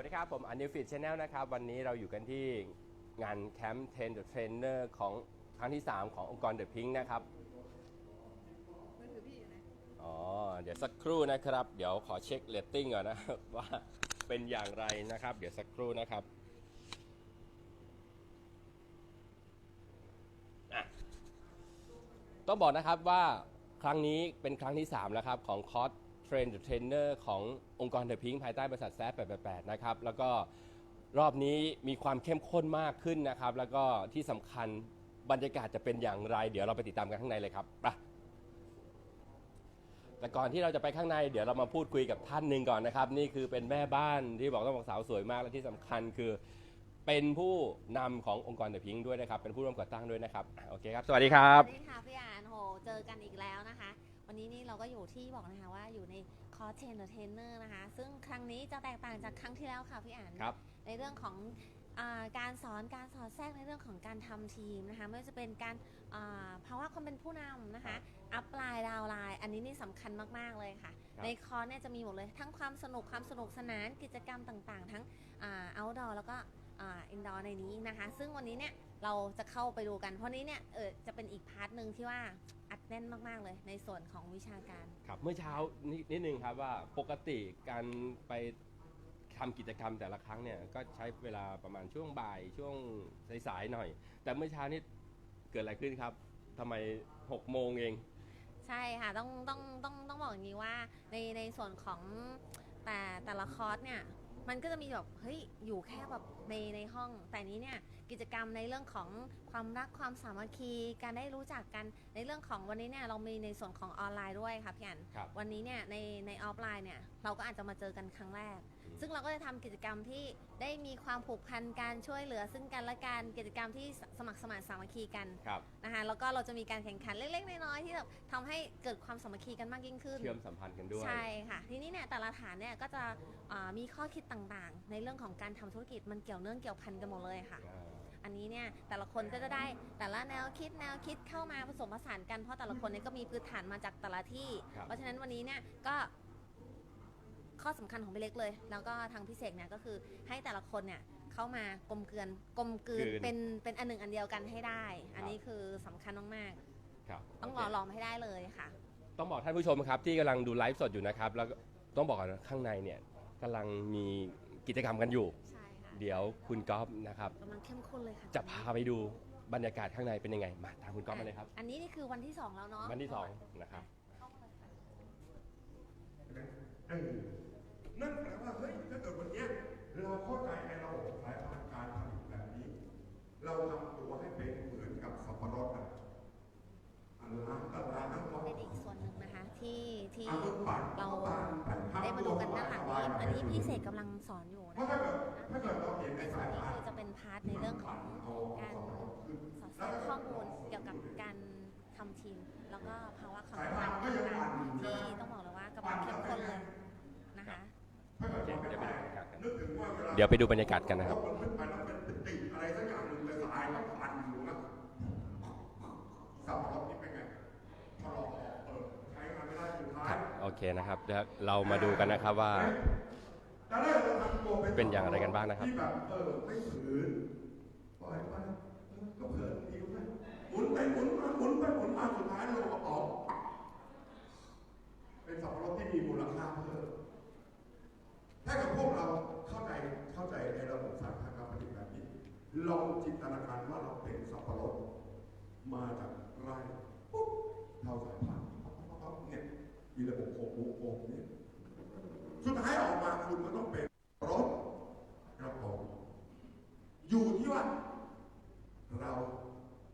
วัสดีครับ ผมอันนิฟิตชาแนลนะครับ วันนี้เราอยู่กันที่งานแคมป์เทนเดอะเทรนเนอร์ของครั้งที่ 3 ขององค์กรเดอะพิงนะครับมือถือพี่อยู่ไหนอ๋อ เดี๋ยวสักครู่นะครับ เดี๋ยวขอเช็คเรตติ้งก่อนนะ ว่าเป็นอย่างไรนะครับ เดี๋ยวสักครู่นะครับอะต้องบอกนะครับว่าครั้งนี้เป็นครั้งที่ 3 แล้วครับ ของคอร์ส เทรนเดอะเทรนเนอร์ขององค์กรเดอะพิงภายใต้บริษัทแซฟ888 นะครับ แล้วก็รอบนี้มีความเข้มข้นมากขึ้นนะครับ แล้วก็ที่สำคัญบรรยากาศจะเป็นอย่างไร เดี๋ยวเราไปติดตามกันข้างในเลยครับไปแต่ก่อนที่เราจะไปข้างในเดี๋ยวเรามาพูดคุยกับท่านหนึ่งก่อนนะครับ นี่คือเป็นแม่บ้านที่บอกต้องบอกสาวสวยมากและที่สำคัญคือเป็นผู้นำขององค์กรเดอะพิงด้วยนะครับ เป็นผู้ร่วมก่อตั้งด้วยนะครับอะโอเคครับ สวัสดีครับ สวัสดีค่ะพี่อานโห เจอกันอีกแล้วนะคะ วันนี้นี่เราก็อยู่ที่บอกนะคะว่าอยู่ในคอร์สเทรนเทรนเนอร์นะคะ ซึ่งครั้งนี้จะแตกต่างจากครั้งที่แล้วค่ะพี่อานครับ ในเรื่องของอาการสอนการสอนแทรกในเรื่องของการทำทีมนะคะไม่ว่าจะเป็นการอ่าภาวะความเป็นผู้นำนะคะอัพไลน์ดาวไลน์อันนี้นี่สำคัญมากๆเลยค่ะ ครับ ในคอร์สเนี่ยจะมีหมดเลยทั้งความสนุกความสนุกสนานกิจกรรมต่างๆ ทั้งเอาท์ดอร์แล้วก็อินดอร์ในนี้นะคะ ซึ่งวันนี้เนี่ยเราจะเข้าไปดูกันเพราะนี้เนี่ยเออจะเป็นอีกพาร์ทหนึ่งที่ว่าอัด แน่นมาก ๆ เลย ในส่วนของวิชาการ ครับเมื่อเช้านิดนิดนึงครับว่าปกติการไปทำกิจกรรมแต่ละครั้งเนี่ยก็ใช้เวลาประมาณช่วงบ่ายช่วงสายๆหน่อย แต่เมื่อเช้านี้เกิดอะไรขึ้นครับทำไม6โมงเอง ใช่ค่ะ ต้องต้องต้องต้องบอกอย่างนี้ว่าในในส่วนของแต่แต่ละคอร์สเนี่ย มันก็จะมีแบบเฮ้ยอยู่แค่แบบ ในในห้อง แต่นี้เนี่ยกิจกรรมในเรื่องของความรักความสามัคคี การได้รู้จักกันในเรื่องของวันนี้เนี่ยเรามีในส่วนของออนไลน์ด้วยค่ะพี่อันครับ วันนี้เนี่ยในในออฟไลน์เนี่ยเราก็อาจจะมาเจอกันครั้งแรกอืมซึ่งเราก็จะทำกิจกรรมที่ได้มีความผูกพันการช่วยเหลือ ซึ่งกันและกันกิจกรรมที่สมัครสมานสามัคคีกันครับ นะคะแล้วก็เราจะมีการแข่งขันเล็กๆน้อยๆที่แบบทำให้เกิดความสามัคคีกันมากยิ่งขึ้น เชื่อมสัมพันธ์กันด้วย ใช่ค่ะ ทีนี้เนี่ยแต่ละฐานเนี่ยก็จะอ่ามีข้อคิดต่างๆ ในเรื่องของการทำธุรกิจมันเกี่ยวเนื่องเกี่ยวพันกันหมดเลยค่ะอ่าอันนี้เนี่ยแต่ละคนก็จะได้แต่ละแนวคิดแนวคิดเข้ามาผสมผสานกันเพราะแต่ละคนเนี่ยก็มีพื้นฐานมาจากแต่ละที่ ครับ เพราะฉะนั้นวันนี้เนี่ยก็ข้อสำคัญของพี่เล็กเลย แล้วก็ทางพี่เสกเนี่ยก็คือให้แต่ละคนเนี่ยเข้ามากลมเกลือนกลมกลืนกลืนเป็นเป็นอันหนึ่งอันเดียวกันให้ได้ อันครับนี้คือสำคัญมากครับๆต้องโหล่อหลอมให้ได้เลยค่ะ ต้องบอกท่านผู้ชมครับที่กำลังดูไลฟ์สดอยู่นะครับ แล้วก็ต้องบอกก่อนนะข้างในเนี่ยกำลังมีกิจกรรมกันอยู่ ใช่ค่ะ เดี๋ยวคุณก๊อฟนะครับกำลังเข้มข้นเลยค่ะจะพาไปดูบรรยากาศข้างในเป็นยังไง มาตามคุณก๊อฟมาเลยครับ อันนี้นี่คือวันที่สองแล้วเนาะวันที่สองนะครับเข้ามาเลยค่ะเออนั่นแปลว่าเฮ้ยถ้าเกิดวันเนี้ยเราเข้าใจในระบบสายพันธุ์การผลิตแบบนี้ เราทำตัวให้เป็นเหมือนกับสับปะรดอะอันล้างก็ล้างน้ำร้อนเป็นอีกส่วนหนึ่งนะคะ ที่ที่เอามือปัดเราก็ปัดปัดได้มาดูกันด้านหลังนี้อันนี้พี่เสกกำลังสอนอยู่เพนะราะคะถ้าเกิดถ้าเกิดเราเห็นในในส่วสานยนี้พันคือธุ์จะเป็นพาร์ทในเรื่องของการสอดแทรกข้อมูลเกี่ยวกับการทำทีม แล้วก็ภาวะความสัมพันธ์ต่างๆที่ต้องบอกเลยว่ากำลังเข้มข้นเลยนะคะถ้าเกิดโอเคเราไม่เดี๋ยวไปได้ดูบรรยากาศกันนึกถึงว่าเวลาเดี๋ยวไปดูบรรยากาศกันนะครับมันขึ้นไปแล้วเป็นเป็นติอะไรสัก เคนะครับเดี๋ยวเรามาดูกันนะครับว่า ตอนแรกเราทำตัวเป็นอย่างไรกันบ้างนะครับ ที่แบบเออไม่ฝืนปล่อยไปเออก็เพลินดีไปหมุนไปหมุนมาหมุนไปหมุนมาสุดท้ายเราก็ออกเป็นสับปะรดที่มีมูลค่าเพิ่มถ้ากับพวกเราเข้าใจเข้าใจในระบบสายพันธุ์การผลิตแบบนี้ลองจินตนาการว่าเราเป็นสับปะรดมาจากไร่ปุ๊บเท่าสายพันธุ์ปั๊บปั๊บปั๊บเนี่ยมีระบบโคโมโคเนี่ย สุดท้ายออกมาคุณก็ต้องเป็นรถครับผมอยู่ที่ว่า เรา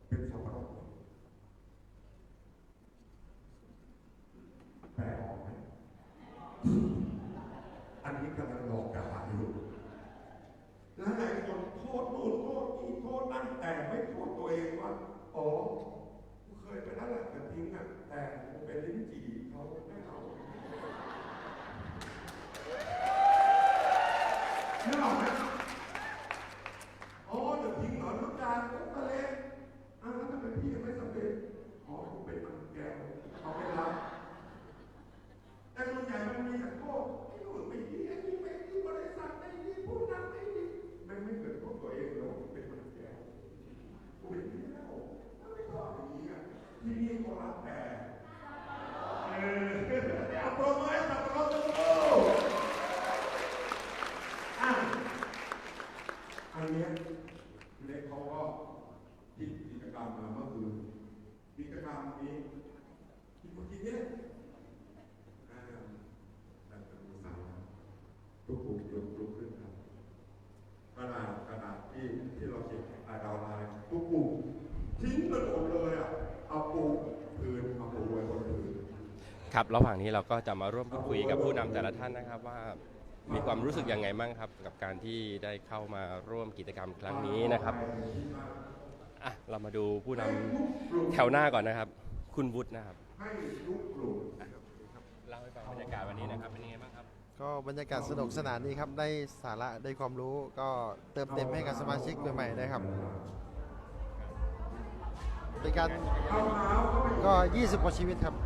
เป็นสับปะรดแปลออกไหมอันนี้กำลังหลอกกาอยู่และหลายคนโทษนู่นโท ษนี่โทษนั่นแต่ไม่โทษตัวเองว่าอ๋อกูเคยไปนั่นแหละแต่ทิ้งอะแต่เป็นลิ้นจี่เขาไม่เอา นึกออกไหมอ๋อเดี๋ยวทิ้งเหรอทุกจานทุกทะเลอ้าวแล้วทำไมพี่ยังไม่สำเร็จอ๋อผมเป็นมันแก้วเขาไม่รับแต่ส่วนใหญ่มันมีแต่โทษไอ้นู่นไม่ดีไอ้นี่ไม่ดีบริษัทไม่ดีผู้ ลุกลุกขึ้นครับขนาดขนาดที่ที่เราเขียนอาดาวไลน์ทุกกลุ่มทิ้งมันหมดเลยอะเอาปูพื้นเอาปูไว้บนพื้น ครับ ระหว่างนี้เราก็จะมาร่วมพูดคุยกับผู้นำแต่ละท่านนะครับว่ามีความรู้สึกยังไงบ้างครับ กับการที่ได้เข้ามาร่วมกิจกรรมครั้งนี้นะครับอะเรามาดูผู้นำแถวหน้าก่อนนะครับ คุณวุฒินะครับให้ทุกกลุ่มเล่าให้ฟังบรรยากาศวันนี้นะครับเป็นยังไงบ้างครับ ก็บรรยากาศสนุกสนานดีครับ ได้สาระได้ความรู้ก็เติมเต็มให้กับสมาชิกใหม่ๆนะครับเป็นการก็ 20 กว่าชีวิตครับ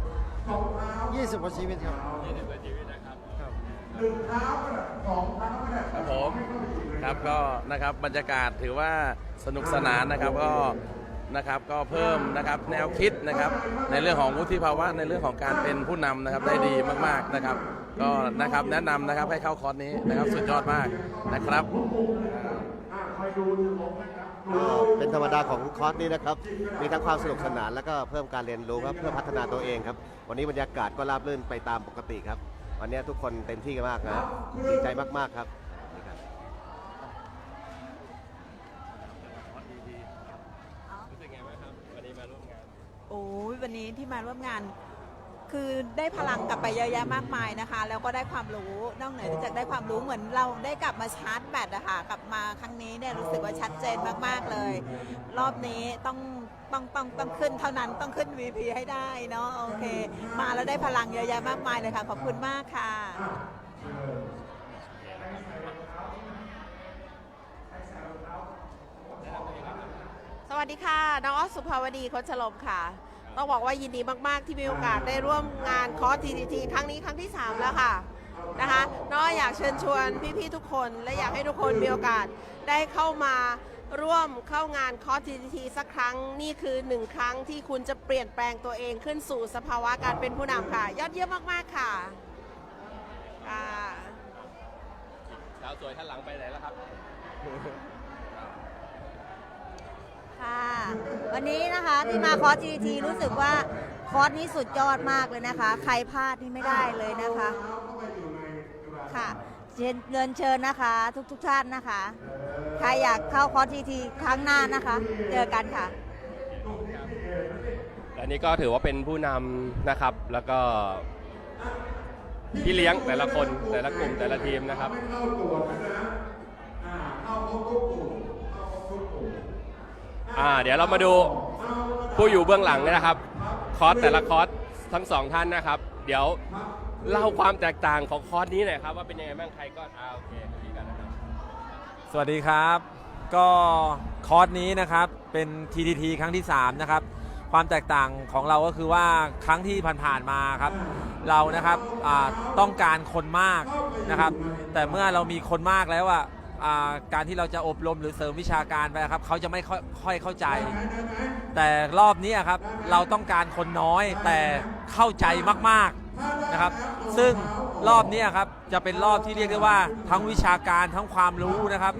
20กว่าชีวิตครับ20กว่าชีวิตนะครับ ครับ หนึ่งเท้าก็ได้สองเท้าก็ได้ครับผมครับก็นะครับบรรยากาศถือว่าสนุกสนานนะครับก็นะครับก็เพิ่มนะครับแนวคิดนะครับในเรื่องของวุฒิภาวะในเรื่องของการเป็นผู้นำนะครับได้ดีมากๆนะครับ ก็นะครับแนะนำนะครับให้เข้าคอร์สนี้นะครับสุดยอดมากนะครับก็ เป็นธรรมดาของคอร์สนี้นะครับ มีทั้งความสนุกสนานแล้วก็เพิ่มการเรียนรู้ครับเพื่อพัฒนาตัวเองครับ วันนี้บรรยากาศก็ราบรื่นไปตามปกติครับ วันนี้ทุกคนเต็มที่กันมากนะครับดีใจมากๆครับนี่ครับ รู้สึกไงบ้างครับ วันนี้มาร่วมงาน โอ้ยวันนี้ที่มาร่วมงาน คือได้พลังกลับไปเยอะแยะมากมายนะคะ แล้วก็ได้ความรู้นอกเหนือจากได้ความรู้เหมือนเราได้กลับมาชาร์จแบตอะค่ะกลับมาครั้งนี้เนี่ยรู้สึกว่าชัดเจนมากๆเลย รอบนี้ต้องต้องต้องต้องขึ้นเท่านั้นต้องขึ้น VP ให้ได้เนาะโอเค มาแล้วได้พลังเยอะแยะมากมายเลยค่ะ ขอบคุณมากค่ะสวัสดีค่ะ น้องออสุภาวดีโคชลมค่ะ ต้องบอกว่ายินดีมาก ๆ ที่มีโอกาสได้ร่วมงานคอร์ส TTT ครั้งนี้ครั้งที่ 3 แล้วค่ะนะคะน้องอยากเชิญชวนพี่ ๆ ทุกคน และอยากให้ทุกคนมีโอกาสได้เข้ามาร่วมเข้างานคอร์ส TTT สักครั้งนี่คือหนึ่งครั้งที่คุณจะเปลี่ยนแปลงตัวเองขึ้นสู่สภาวะการเป็นผู้นำค่ะ ยอดเยี่ยมมาก ๆ ค่ะค่ะสาวสวยท่านหลังไปไหนแล้วครับ ค่ะ วันนี้นะคะที่มาคอร์ส GT รู้สึกว่าคอร์สนี้สุดยอดมากเลยนะคะ ใครพลาดนี่ไม่ได้เลยนะคะ ค่ะเชิญเรียนเชิญนะคะทุกทุกท่านนะคะ ใครอยากเข้าคอร์ส GT ครั้งหน้านะคะ เจอกันค่ะและนี่ก็ถือว่าเป็นผู้นำนะครับ แล้วก็พี่เลี้ยงแต่ละคนแต่ละกลุ่มแต่ละทีมนะครับ อ่าเดี๋ยวเรามาดูผู้อยู่เบื้องหลังนะครับ คอร์สแต่ละคอร์สทั้งสองท่านนะครับ เดี๋ยวเล่าความแตกต่างของคอร์สนี้หน่อยครับว่าเป็นยังไงบ้างใครก็อ่าโอเคคุยกันนะครับสวัสดีครับ ก็คอร์สนี้นะครับเป็น TTT ครั้งที่ 3 นะครับ ความแตกต่างของเราก็คือว่าครั้งที่ผ่านๆมาครับ เรานะครับต้องการคนมากนะครับ แต่เมื่อเรามีคนมากแล้วอะ อ่าการที่เราจะอบรมหรือเสริมวิชาการไปครับเขาจะไม่ค่อยค่อยเข้าใจ แต่รอบนี้ครับเราต้องการคนน้อยแต่เข้าใจมากๆนะครับ ซึ่งรอบนี้ครับจะเป็นรอบที่เรียกได้ว่าทั้งวิชาการทั้งความรู้นะครับ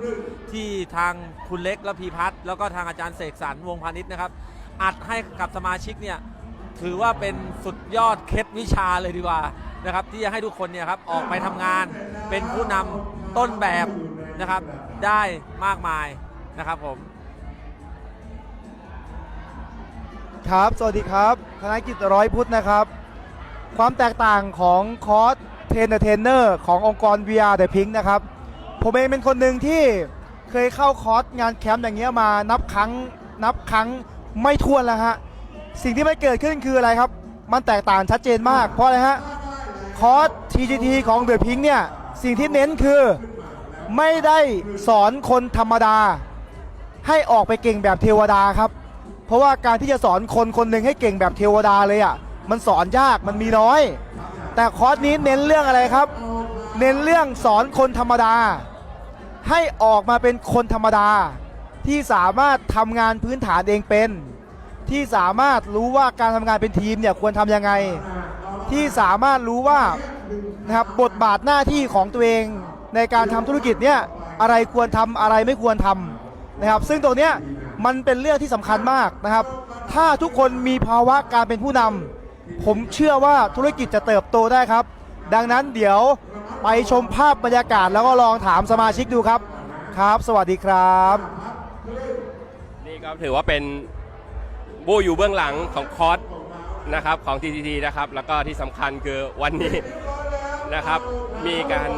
ที่ทางคุณเล็กและพีพัฒน์แล้วก็ทางอาจารย์เสกสรรวงพาณิชย์นะครับอัดให้กับสมาชิกเนี่ยถือว่าเป็นสุดยอดเคล็ดวิชาเลยดีกว่านะครับ ที่จะให้ทุกคนเนี่ยครับออกไปทำงานเป็นผู้นำต้นแบบ นะครับ ได้มากมายนะครับผม ครับ สวัสดีครับธนกิจร้อยพุทธนะครับ ความแตกต่างของคอร์สเทรนเทรนเนอร์ขององค์กร VR The Pink นะครับ ผมเองเป็นคนหนึ่งที่เคยเข้าคอร์สงานแคมป์อย่างเงี้ยมานับครั้งนับครั้งไม่ถ้วนแล้วฮะ สิ่งที่ไมันเกิดขึ้นคืออะไรครับ มันแตกต่างชัดเจนมาก เพราะอะไรฮะ คอร์ส TGT ของ The Pink เนี่ย สิ่งที่เน้นคือ ไม่ได้สอนคนธรรมดา ให้ออกไปเก่งแบบเทวดาครับ เพราะว่าการที่จะสอนคนคนหนึ่งให้เก่งแบบเทวดาเลยอะมันสอนยากมันมีน้อย แต่คอร์สนี้เน้นเรื่องอะไรครับ เน้นเรื่องสอนคนธรรมดา ให้ออกมาเป็นคนธรรมดา ที่สามารถทำงานพื้นฐานเองเป็น ที่สามารถรู้ว่าการทำงานเป็นทีมเนี่ยควรทำยังไง ที่สามารถรู้ว่านะครับบทบาทหน้าที่ของตัวเอง ในการทำธุรกิจเนี่ยอะไรควรทำอะไรไม่ควรทำนะครับ ซึ่งตรงเนี้ยมันเป็นเรื่องที่สำคัญมากนะครับ ถ้าทุกคนมีภาวะการเป็นผู้นำผมเชื่อว่าธุรกิจจะเติบโตได้ครับ ดังนั้นเดี๋ยวไปชมภาพบรรยากาศแล้วก็ลองถามสมาชิกดูครับครับ สวัสดีครับ นี่ก็ถือว่าเป็นผู้อยู่เบื้องหลังของคอร์สนะครับของ TTT นะครับ แล้วก็ที่สำคัญคือวันนี้นะครับ มีการ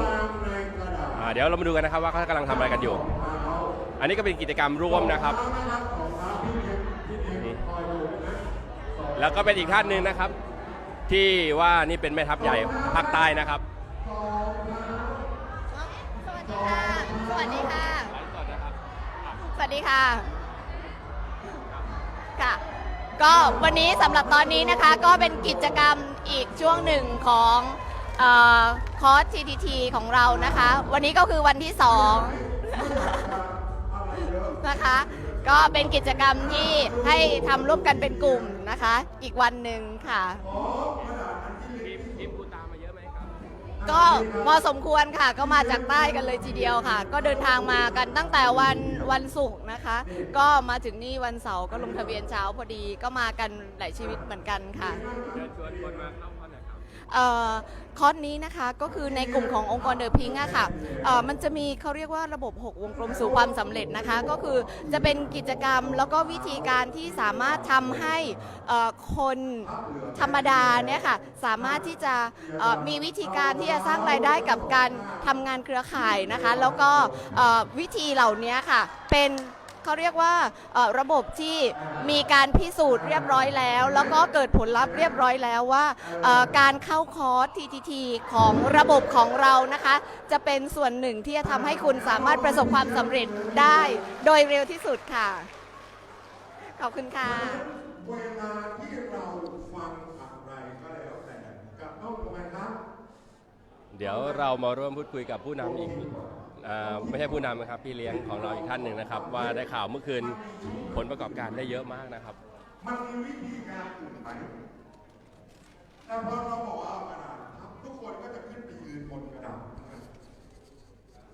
เดี๋ยวเรามาดูกันนะครับว่าเขากำลังทำอะไรกันอยู่ อันนี้ก็เป็นกิจกรรมร่วมนะครับ แล้วก็เป็นอีกท่านหนึ่งนะครับ ที่ว่านี่เป็นแม่ทัพใหญ่ภาคใต้นะครับสวัสดีค่ะ สวัสดีค่ะค่ะ ก็วันนี้สำหรับตอนนี้นะคะก็เป็นกิจกรรมอีกช่วงหนึ่งของ เออคอร์ส TTT ของเรานะคะ วันนี้ก็คือวันที่สอง นะคะ ก็เป็นกิจกรรมที่ให้ทำร่วมกันเป็นกลุ่มนะคะ อีกวันหนึ่งค่ะก็พอสมควรค่ะก็มาจากใต้กันเลยทีเดียวค่ะ ก็เดินทางมากันตั้งแต่วันวันศุกร์นะคะ ก็มาถึงนี่วันเสาร์ก็ลงทะเบียนเช้าพอดีก็มากันหลายชีวิตเหมือนกันค่ะ เชิญชวนคนมาเข้า คอร์สนี้นะคะก็คือในกลุ่มขององค์กรเดอะพิงอะค่ะมันจะมีเขาเรียกว่าระบบ 6 วงกลมสู่ความสำเร็จนะคะ ก็คือจะเป็นกิจกรรมแล้วก็วิธีการที่สามารถทำให้คนธรรมดาเนี่ยค่ะสามารถที่จะมีวิธีการที่จะสร้างรายได้กับการทำงานเครือข่ายนะคะ แล้วก็วิธีเหล่านี้ค่ะเป็น เขาเรียกว่าเอ่อระบบที่มีการพิสูจน์เรียบร้อยแล้ว แล้วก็เกิดผลลัพธ์เรียบร้อยแล้วว่าเอ่อการเข้าคอร์ส TTT ของระบบของเรานะคะ จะเป็นส่วนหนึ่งที่จะทำให้คุณสามารถประสบความสำเร็จได้ โดยเร็วที่สุดค่ะ ขอบคุณค่ะเวลาที่เราฟังอะไรก็แล้วแต่กับต้องทำไมครับ เดี๋ยวเรามาร่วมพูดคุยกับผู้นำอีก อ่าไม่ใช่ผู้นำนะครับพี่เลี้ยงของเราอีกท่านหนึ่งนะครับ ว่าได้ข่าวเมื่อคืนผลประกอบการได้เยอะมากนะครับ มันมีวิธีการอื่นไหมแต่พอเราบอกว่าเอากระดาษทับทุกคนก็จะขึ้นไปยืนบนกระดาษ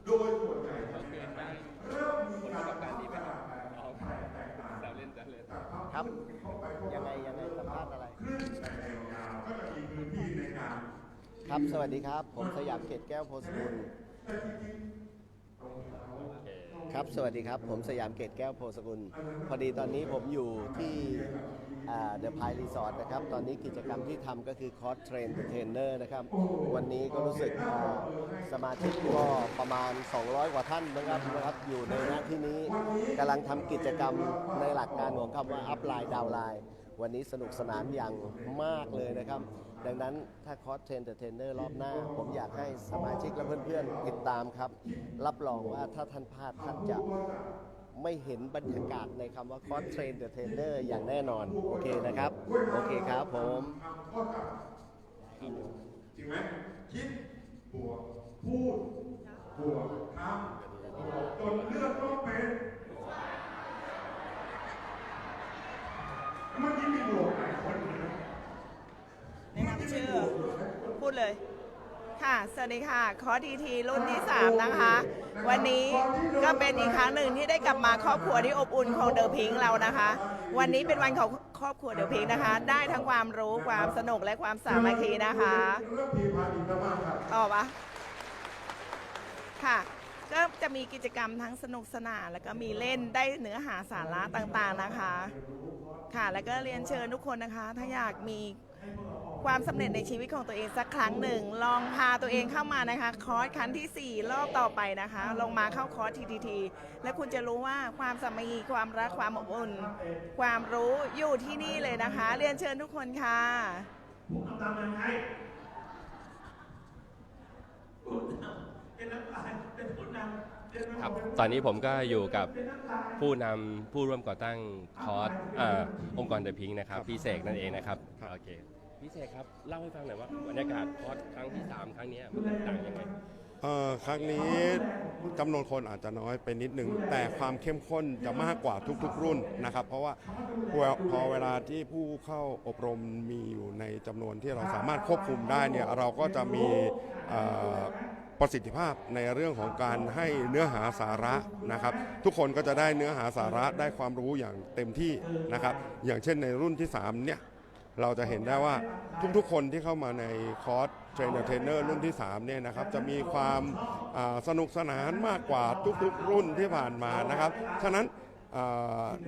โดยส่วนใหญ่จะเป็นอะไรเริ่มมีการทับกระดาษแบบแตกต่างจากภาพครับขึ้นเข้าไปเข้ายังไงยังไงสัมภาษณ์อะไรขึ้นแต่แนวยาวก็จะมีพื้นที่ในการครับสวัสดีครับ ผมสยามเกตแก้วโพสกุล ครับ สวัสดีครับ ผมสยามเกตแก้วโพสกุล พอดีตอนนี้ผมอยู่ที่เดอะพายรีสอร์ทนะครับ ตอนนี้กิจกรรมที่ทำก็คือคอร์สเทรนเทรนเนอร์นะครับ วันนี้ก็รู้สึกสมาชิกก็ประมาณ 200 กว่าท่านนะครับนะครับ อยู่ในหน้าที่นี้กำลังทำกิจกรรมในหลักการของคำว่าอัพไลน์ดาวไลน์วันนี้สนุกสนานอย่างมากเลยนะครับ ดังนั้นถ้าคอร์สเทรนเดอร์เทรนเนอร์รอบหน้า ผมอยากให้สมาชิกและเพื่อนๆติดตามครับ รับรองว่าถ้าท่านพลาดท่านจะไม่เห็นบรรยากาศในคำว่าคอร์สเทรนเดอร์เทรนเนอร์อย่างแน่นอน โอเคนะครับ โอเคครับผม จริงไหมคิดบวกพูดบวกทำบวกจนเลือกก็เป็นเมื่อกี้มีบวกหลายคนเลยนะ แนะนำชื่อ พูดเลย ค่ะ ส วัสดีค่ะ คอร์ทีทีรุ่นที่ 3 นะคะ วันนี้ก็เป็นอีกครั้งหนึ่งที่ได้กลับมาครอบครัวที่อบอุ่นของเดอะพิงเรานะคะ วันนี้เป็นวันของครอบครัวเดอะพิงนะคะ ได้ทั้งความรู้ความสนุกและความสามัคคีนะคะต่อปะค่ะ ก็จะมีกิจกรรมทั้งสนุกสนานแล้วก็มีเล่นได้เนื้อหาสาระต่างๆนะคะ ค่ะ แล้วก็เรียนเชิญทุกคนนะคะ ถ้าอยากมี ความสำเร็จในชีวิตของตัวเองสักครั้งหนึ่ง ลองพาตัวเองเข้ามานะคะ คอร์สครั้งทีสี่4 รอบต่อไปนะคะ ลงมาเข้าคอร์ส TTT และคุณจะรู้ว่าความสามัคคีความรักความอบอุ่น ความรู้อยู่ที่นี่เลยนะคะ เรียนเชิญทุกคนค่ะครับตอนนี้ผมก็อยู่กับผู้นำผู้ร่วมก่อตั้งคอร์สเอ่อองค์กรเดอะพิงนะครับพี่เสกนั่นเองนะครับโอเค พี่เสกครับ เล่าให้ฟังหน่อยว่าบรรยากาศคอดครั้งที่ 3 ครั้งเนี้ยมันต่างยังไงเอ่อครั้งนี้จำนวนคนอาจจะน้อยไปนิดนึง แต่ความเข้มข้นจะมากกว่าทุกๆ รุ่นนะครับ เพราะว่าพอพอเวลาที่ผู้เข้าอบรมมีอยู่ในจำนวนที่เราสามารถควบคุมได้เนี่ยเราก็จะมีเอ่อประสิทธิภาพในเรื่องของการให้เนื้อหาสาระนะครับ ทุกคนก็จะได้เนื้อหาสาระได้ความรู้อย่างเต็มที่นะครับ อย่างเช่นในรุ่นที่3เนี่ย เราจะเห็นได้ว่าทุกๆ คนที่เข้ามาในคอร์สเทรนเนอร์เทรนเนอร์รุ่นที่3เนี่ยนะครับจะมีความาสนุกสนานมากกว่าทุกๆ รุ่นที่ผ่านมานะครับ ฉะนั้น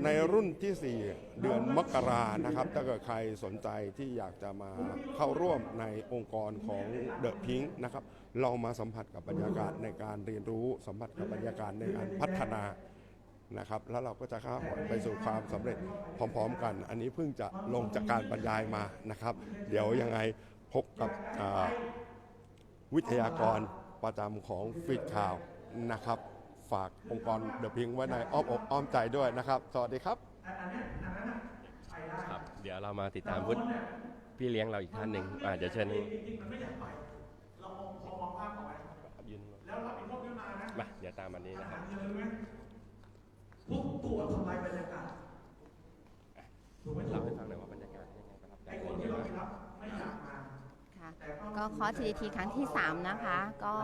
ในรุ่นทีสี่ 4 เดือนมกรานะครับ ถ้าเกิดใครสนใจที่อยากจะมาเข้าร่วมในองค์กรของเดอะพิงค์นะครับเรามาสัมผัสกับบรรยากาศในการเรียนรู้สัมผัสกับบรรยากาศในการพัฒนา นะครับแล้วเราก็จะข้ามไปสู่ความสำเร็จพร้อมๆกัน อันนี้เพิ่งจะลงจากการบรรยายมานะครับ เดี๋ยวยังไงพบกับอ่าวิทยากรประจำของฟีดข่าวนะครับ ฝากองค์กรเดอะพิงไว้ในอ้อมอกอ้อมใจด้วยนะครับ สวัสดีครับครับ เดี๋ยวเรามาติดตามพุทธพี่เลี้ยงเราอีกท่านหนึ่งอ่าเดี๋ยวเชิญยืนมาเดี๋ยวตามอันนี้นะครับทุกตัว ทำลายบรรยากาศถูกไหมเล่าให้ฟังหน่อยว่าบรรยากาศเป็นยังไงประทับใจไอ้คนที่เราไม่รับไม่อยากมา ค่ะก็คอร์ส TDT ครั้งที่ 3 นะคะ ก็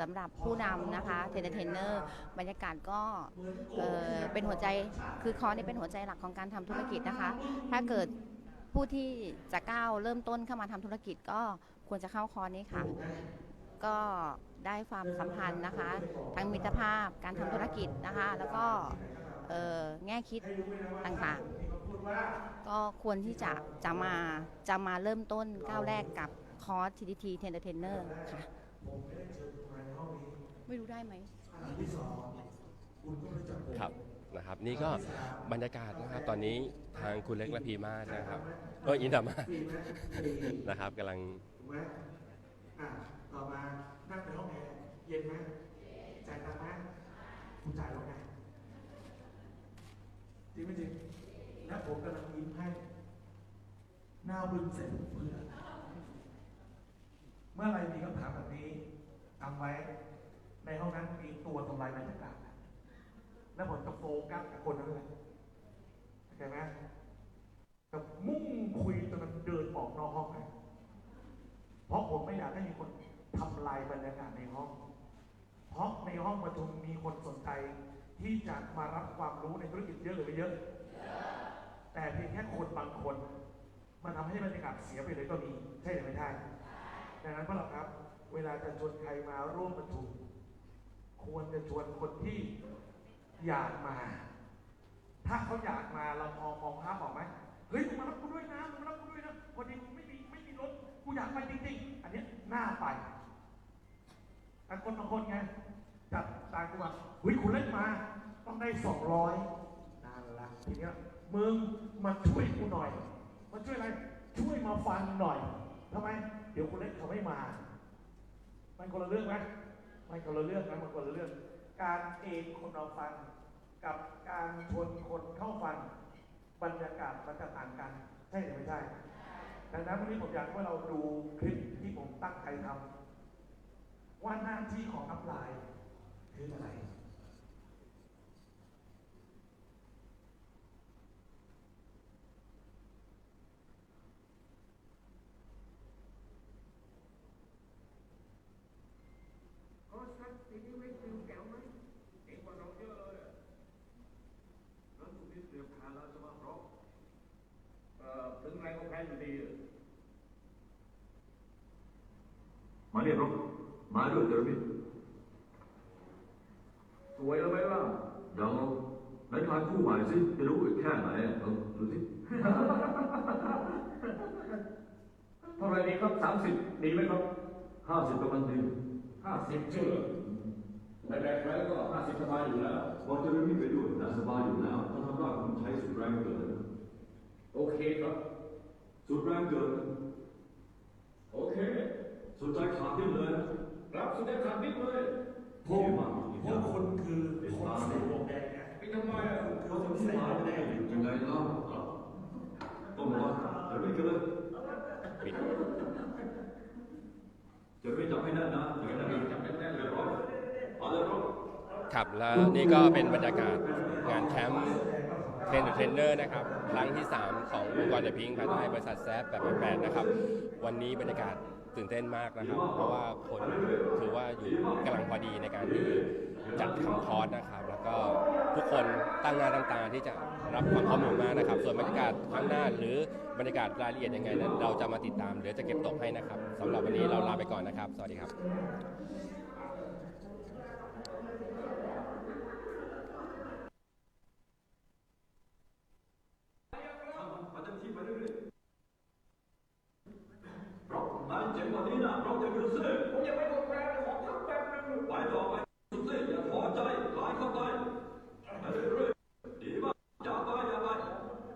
สำหรับผู้นำนะคะเทรนเทนเนอร์บรรยากาศก็เอ่อเป็นหัวใจคือคอร์สนี้เป็นหัวใจหลักของการทำธุรกิจนะคะ ถ้าเกิดผู้ที่จะก้าวเริ่มต้นเข้ามาทำธุรกิจก็ควรจะเข้าคอร์สนี้ค่ะ ก็ได้ความสัมพันธ์นะคะ ทั้งมิตรภาพการทำธุรกิจนะคะ แล้วก็เอ่อ แง่คิดต่างๆ ก็ควรที่จะจะมาจะมาเริ่มต้นก้าวแรกกับคอร์ส TDT t e n t e r t a i n e r ค่ะ ไม่รู้ได้ไหมครับนะครับนี่ก็บรรยากาศนะครับตอนนี้ทางคุณเล็กและพีมาศนะครับเอออินดามานะครับกำลังถูกไหมอะต่อมานั่งในห้องแอร์เย็นไหมจ่ายตังค์ไหมคุณจ่ายแล้วไง จริงไหมจริงแล้วผมกำลังยิ้มให้ หน้าบึ้งเสร็จเพื่อเมื่อไหรมีคำถามแบบนี้จำไว้ ในห้องนั้นมีตัวทำลายบรรยากาศแล้วผมจะโฟกัสกับคนนั้นเลยเข้าใจไหมกับมุ่งคุยจนมันเดินออกนอกห้องไปเพราะผมไม่อยากให้มีคนทำลายบรรยากาศในห้อง เพราะในห้องประชุมมีคนสนใจ ที่จะมารับความรู้ในธุรกิจเยอะหรือไม่เยอะ แต่เพียงแค่คนบางคน มันทำให้บรรยากาศเสียไปเลยก็มี ใช่หรือไม่ใช่ดังนั้นพวกเราครับ เวลาจะชวนใครมาร่วมประชุมควรจะชวนคนที่อยากมา ถ้าเขาอยากมาเรามองมองภาพออกไหมเฮ้ยมึงมารับกูด้วยนะมึงมารับกูด้วยนะวันนี้กูไม่มีไม่มีรถกูอยากไปจริงๆ อันนี้ยน่าไปแต่คนบางคนไงจัดตายกูว่าเฮ้ยคุณเล่นมา ต้องได้สองร้อยนั่นละทีเนี้ยมึงมาช่วยกูหน่อย มาช่วยอะไรช่วยมาฟังหน่อยทำไม เดี๋ยวคุณเล็กเขาไม่มา มันคนละเรื่องไหมมันคนละเรื่องนะมันคนละเรื่อง การเองคนเราฟังกับการชวนคนเข้าฟังบรรยากาศมันจะต่างกัน ใช่หรือไม่ใช่ดังนั้นวันนี้ผมอยากให้เราดูคลิปที่ผมตั้งใจทำว่าหน้าที่ของอัพไลน์คืออะไร ก็สักทีนี้ไม่ฟิวแก้วไหมเก่งกว่าเราเยอะเลยอะแล้วสุดที่เตรียมการแล้วจะมาพร้อมเอ่อ ถึงไงก็แพ้อยู่ดีอะมาเรียบร้อยมาด้วยเจอร์มิสวยแล้วไหมล่ะเดี๋ยวไหนทานคู่ใหม่สิจะรู้อีกแค่ไหนอะเออดูสิเท่าไหรดีครับสามสิบดีไหมครับห้าสิบกำลังดีห้าสิบเชื่อในแบกแรงก็ห้าสิบสบายอยู่แล้วบอกจะไม่มีไปด้วยนะสบายอยู่แล้วถ้าทำได้ผมใช้สุดแรงเกินโอเคครับ สุดแรงเกินโอเคสนใจขาดดิ้นเลยนะครับสนใจขาดดิ้นเลยพวกพวกคุณคือคนใส่หมวกแดงนะไม่ทำไมอะคือคนใส่หมวกแดงยังไงเล่าต้องรอเดี๋ยวไม่เกินปิดจะไม่จับให้แน่นนะอย่าให้แน่นจับให้แน่นเลยร้อยเอาเลยครับครับ แล้วนี่ก็เป็นบรรยากาศงานแคมป์ เทรนเทรนเนอร์นะครับครั้งที่ 3 ขององค์กรเดอะพิงค์ภายใต้บริษัทแซฟแบบแปดนะครับ วันนี้บรรยากาศตื่นเต้นมากนะครับ เพราะว่าคนถือว่าอยู่กำลังพอดีในการที่จัดทำคอร์สนะครับ แล้วก็ทุกคนตั้งหน้าตั้งตาที่จะรับความข้อมูลมากนะครับ ส่วนบรรยากาศข้างหน้าหรือบรรยากาศรายละเอียดยังไงนั้นเราจะมาติดตามเดี๋ยวจะเก็บตกให้นะครับสำหรับวันนี้เราลาไปก่อนนะครับ สวัสดีครับ